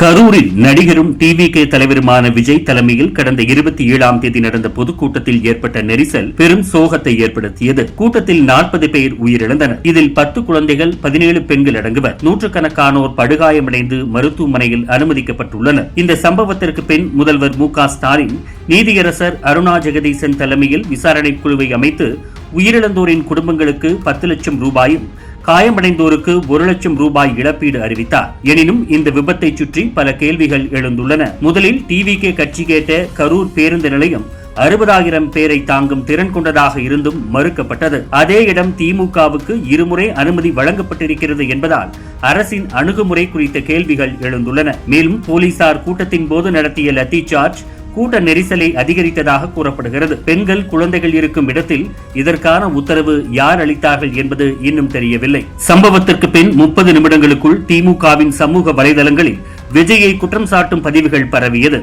கரூரில் நடிகரும் டிவிகே தலைவருமான விஜய் தலைமையில் கடந்த இருபத்தி ஏழாம் தேதி நடந்த பொதுக்கூட்டத்தில் ஏற்பட்ட நெரிசல் பெரும் சோகத்தை ஏற்படுத்தியது. கூட்டத்தில் நாற்பது பேர் உயிரிழந்தனர். இதில் பத்து குழந்தைகள் பதினேழு பெண்கள் அடங்குவர். நூற்றுக்கணக்கானோர் படுகாயமடைந்து மருத்துவமனையில் அனுமதிக்கப்பட்டுள்ளனர். இந்த சம்பவத்திற்கு பின் முதல்வர் மு ஸ்டாலின் நீதியரசர் அருணா ஜெகதீசன் தலைமையில் விசாரணை குழுவை அமைத்து உயிரிழந்தோரின் குடும்பங்களுக்கு பத்து லட்சம் ரூபாயும் காயமடைந்தோருக்கு ஒரு லட்சம் ரூபாய் இழப்பீடு அறிவித்தார். எனினும் இந்த விபத்தை சுற்றி பல கேள்விகள் எழுந்துள்ளன. முதலில் டிவி கே கட்சி கேட்ட கரூர் பேருந்து நிலையம் அறுபதாயிரம் பேரை தாங்கும் திறன் கொண்டதாக இருந்தும் மறுக்கப்பட்டது. அதே இடம் திமுகவுக்கு இருமுறை அனுமதி வழங்கப்பட்டிருக்கிறது என்பதால் அரசின் அணுகுமுறை குறித்த கேள்விகள் எழுந்துள்ளன. மேலும் போலீசார் கூட்டத்தின் போது நடத்திய லத்தி சார்ஜ் கூட்ட நெரிசலை அதிகரித்ததாக கூறப்படுகிறது. பெண்கள் குழந்தைகள் இருக்கும் இடத்தில் இதற்கான உத்தரவு யார் அளித்தார்கள் என்பது இன்னும் தெரியவில்லை. சம்பவத்திற்கு பின் முப்பது நிமிடங்களுக்குள் திமுகவின் சமூக வலைதளங்களில் விஜயை குற்றம் சாட்டும் பதிவுகள் பரவியது.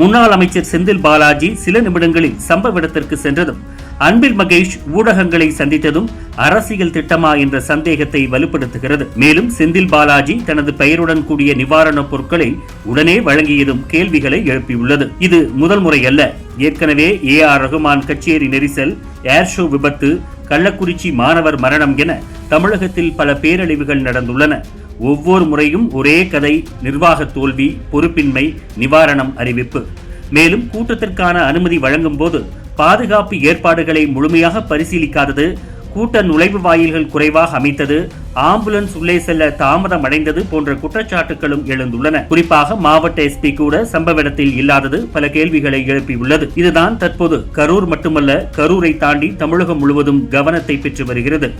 முன்னாள் அமைச்சர் செந்தில் பாலாஜி சில நிமிடங்களில் சம்பவ இடத்திற்கு சென்றதும் அன்பில் மகேஷ் ஊடகங்களை சந்தித்ததும் அரசியல் திட்டமா என்ற சந்தேகத்தை வலுப்படுத்துகிறது. மேலும் செந்தில் பாலாஜி தனது பெயருடன் கூடிய நிவாரணப் பொருட்களை உடனே வழங்கியதும் கேள்விகளை எழுப்பியுள்ளது. இது முதல் முறை அல்ல ஏற்கனவே ஏ ஆர் ரகுமான் கச்சேரி நெரிசல் ஏர் ஷோ விபத்து கள்ளக்குறிச்சி மாணவர் மரணம் என தமிழகத்தில் பல பேரழிவுகள் நடந்துள்ளன. ஒவ்வொரு முறையும் ஒரே கதை நிர்வாக தோல்வி பொறுப்பின்மை நிவாரணம் அறிவிப்பு. மேலும் கூட்டத்திற்கான அனுமதி வழங்கும் போது பாதுகாப்பு ஏற்பாடுகளை முழுமையாக பரிசீலிக்காதது கூட்ட நுழைவு வாயில்கள் குறைவாக அமைத்தது ஆம்புலன்ஸ் உள்ளே செல்ல தாமதம் அடைந்தது போன்ற குற்றச்சாட்டுகளும் எழுந்துள்ளன. குறிப்பாக மாவட்ட எஸ்பி கூட சம்பவ இடத்தில் இல்லாதது பல கேள்விகளை எழுப்பியுள்ளது. இதுதான் தற்போது கரூர் மட்டுமல்ல கரூரை தாண்டி தமிழகம் முழுவதும் கவனத்தை பெற்று வருகிறது.